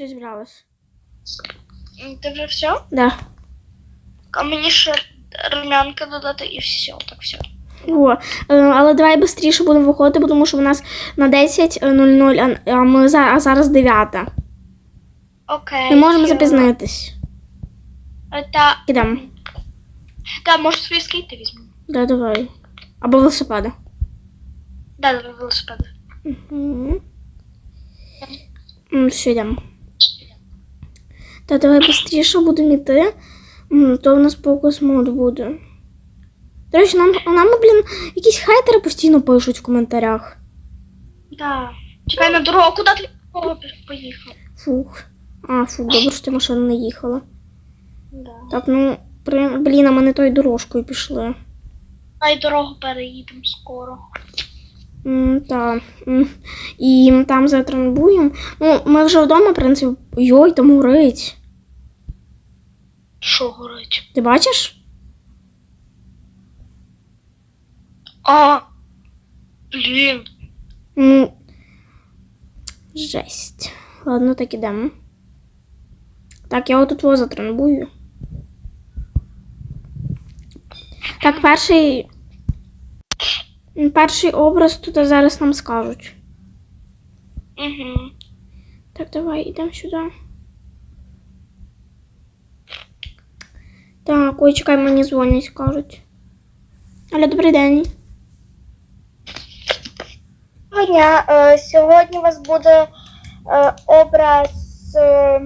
все зібралось. Ти вже все? Да. А мені ще рум'янка додати і все, так все. О, е, але давай швидше будемо виходити, бо тому що в нас на 10.00, а, а ми за, а зараз 9. Окей. Ми можемо все. запізнитись. Та, Ідемо. та може свої скейти візьмемо. Да, давай. Або велосипеди. Да, давай велосипед. Угу. Все, йдемо. Та давай швидше будемо йти. То в нас покус мод буде. До речі, нам, нам, блін, якісь хейтери постійно пишуть в коментарях. Да. Чекай на дорогу, куди ти поїхав? Фух. А, фух, добре, що ти машина не їхала. Да. Так, ну, при... блін, а ми не тою дорожкою пішли. Ай, дорогу переїдемо скоро. М, та. М, І там затрамбуємо. Ну, ми вже вдома, в принципі. Йой, там горить. Що горить? Ти бачиш? А, блін. Ну. Жесть. Ладно, так ідемо. Так, я отут його затрамбую. Так, перший. Перший образ тут зараз нам скажуть. Угу. Так, давай, йдемо сюди. Так, ой, чекай, мені дзвонять, кажуть. Алло, добрий день. Доброго дня. Е, Сьогодні у вас буде е, образ е,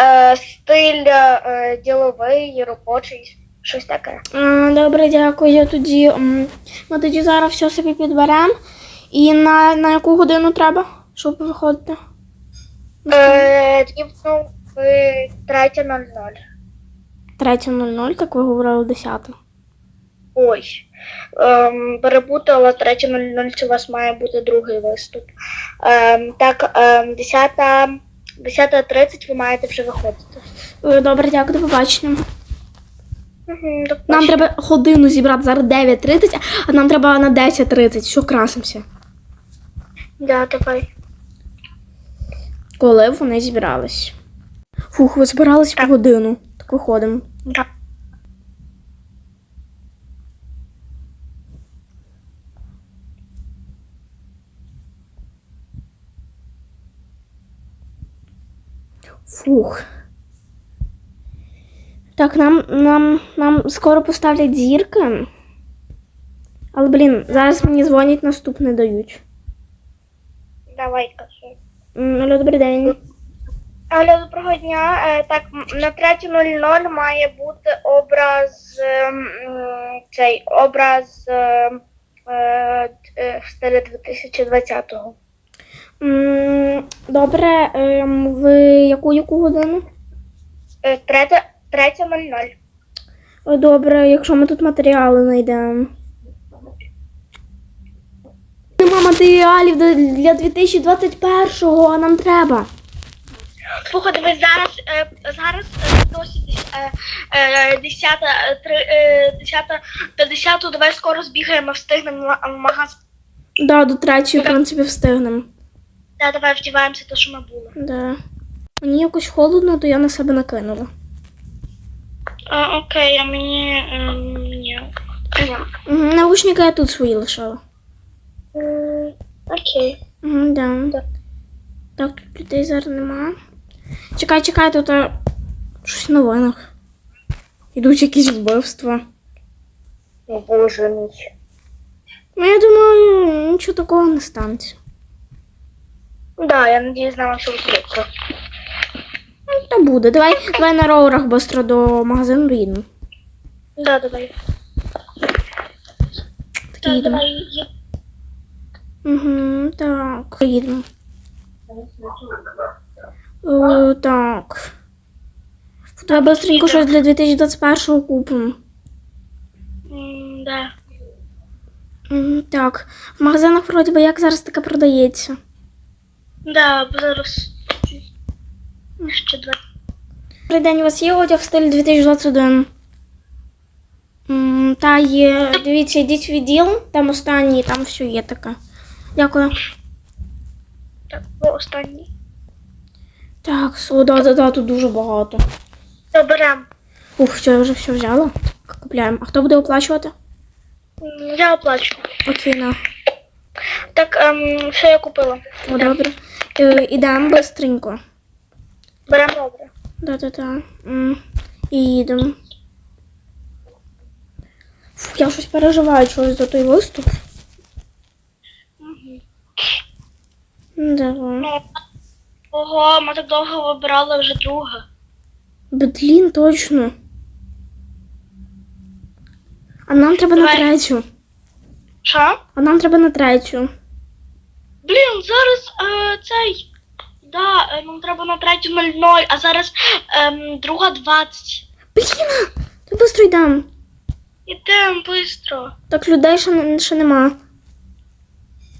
е, стиль е, діловий, робочий, щось таке. А, добре, дякую. Тоді м, ми тоді зараз все собі підберемо. І на, на яку годину треба, щоб виходити? Е, Рівно в 3.00. 3.00, так ви говорили 10. Ой. Ем, перепутала 3.00, це у вас має бути другий виступ. Ем, так, ем, 10, 10.30 ви маєте вже виходити. Е, Добре, дякую, до побачення. Угу, до Нам побачення. треба годину зібрати зараз 9.30, а нам треба на 10.30. Що красимося? Да, давай. Коли вони зібрались. Фух, ви збирались по годину. Так виходимо. Да. Фух. Так, нам, нам, нам скоро поставлять зірки. Але, блін, зараз мені дзвонять, наступне дають. Давай, кажи. Алло, добрий день. Алло, доброго дня. Е, Так, на 3.00 має бути образ ем, цей образ ем, е, е, в стилі 2020-го. Добре, ем, в яку яку годину? Е, третя- 3.00. Добре, якщо ми тут матеріали знайдемо. Нема матеріалів для 2021-го, а нам треба. Слухай, дивись, зараз, е, зараз е, досі е, 10, три, е, 10, 50, давай скоро збігаємо, встигнемо в магазин. Да, до третьої, в принципі, встигнемо. Да, давай вдіваємося, те, що ми були. Да. Мені якось холодно, то я на себе накинула. А, окей, а мені... ем, ні. Наушники я тут свої лишала. Окей. Да. Так, тут людей зараз нема. Чекай, чекай, тут а, щось в новинах. Ідуть якісь вбивства. О, боже мій. Ну, я думаю, нічого такого не станеться. Да, я надіюсь, нам все швидко. Ну, Та буде. Давай, давай на роурах швидко до магазину доїдемо. Да, давай. Так, Да, їдемо. давай. є- Угу, так, їдемо. О, так. Давай быстренько щось для 2021 купимо. Да. Так, в магазинах вроді би як зараз таке продається. Да, зараз ще два. Добрий день, у вас є одяг в стилі 2021? М, Та є. Дивіться, йдіть в відділ, там останній, там все є таке. Дякую. Так, останній. Так, о, да, да, тут дуже багато. То беремо. Ух, все, я вже все взяла. Купляємо. А хто буде оплачувати? Я оплачу. Окей, на. Так, ем, що я купила? О, добре. Е, ідемо бистренько. Беремо добре. Да-да-да. М, І їдемо. Фу, я щось переживаю чогось за той виступ. М, Давай. Ну, ого, ми так довго вибирали вже друге. Блін, точно. А нам треба на Давай. третю. Що? А нам треба на третю. Блін, зараз е, цей. Да, е, нам треба на 3.00, а зараз ем, друга 20. Блін, ти швидко йдемо. Ідемо швидко. Так, людей ще, ще нема.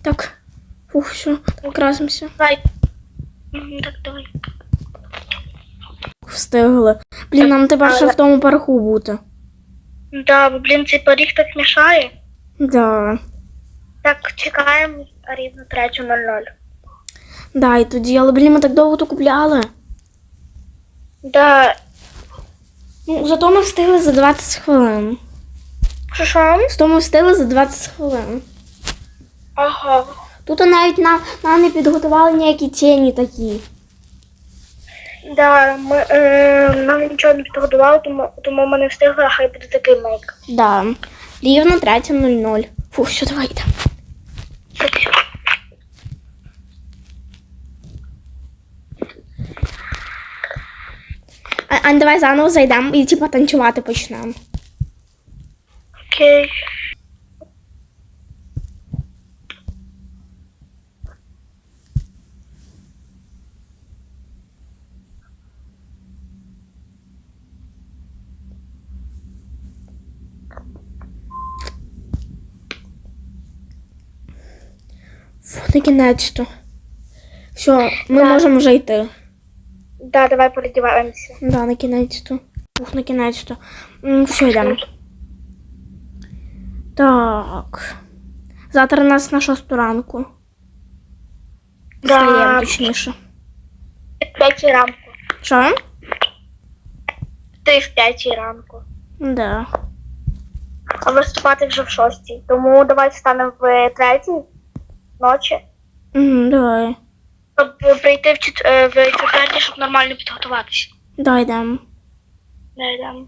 Так. Ух, все, красимося. Давай. Так, давай. Встигли. Блін, нам тепер ще в тому парку бути. Да, бо, блін, цей поріг так мішає. Да. Так, чекаємо рівно 3.00. Да, і тоді, але блін, ми так довго то купляли. Да. Ну, зато ми встигли за 20 хвилин. Що що? Зато ми встигли за 20 хвилин. Ага. Тут навіть нам, нам не підготували ніякі тіні такі. Да, ми е, нам нічого не підготували, тому, тому ми не встигли, а хай буде такий мейк. Да. Рівно 3.00. Фух, все, давай йдемо. А, Ань, давай заново зайдемо і типа танцювати почнемо. Окей. Фу, на кінець-то. Все, ми Так. можемо вже йти. Да, давай передіваємося. Да, на кінець-то. Ух, на кінець-то. Все, йдемо. Так. Завтра у нас на шосту ранку. Да. Встаємо, точніше. В п'ятій ранку. Що? Ти в п'ятій ранку. Да. А виступати вже в шостій. Тому давай встанемо в третій ночі, Угу, давай. щоб прийти в, чет... е, в четвертій, щоб нормально підготуватися. Давай йдемо. Да, йдемо.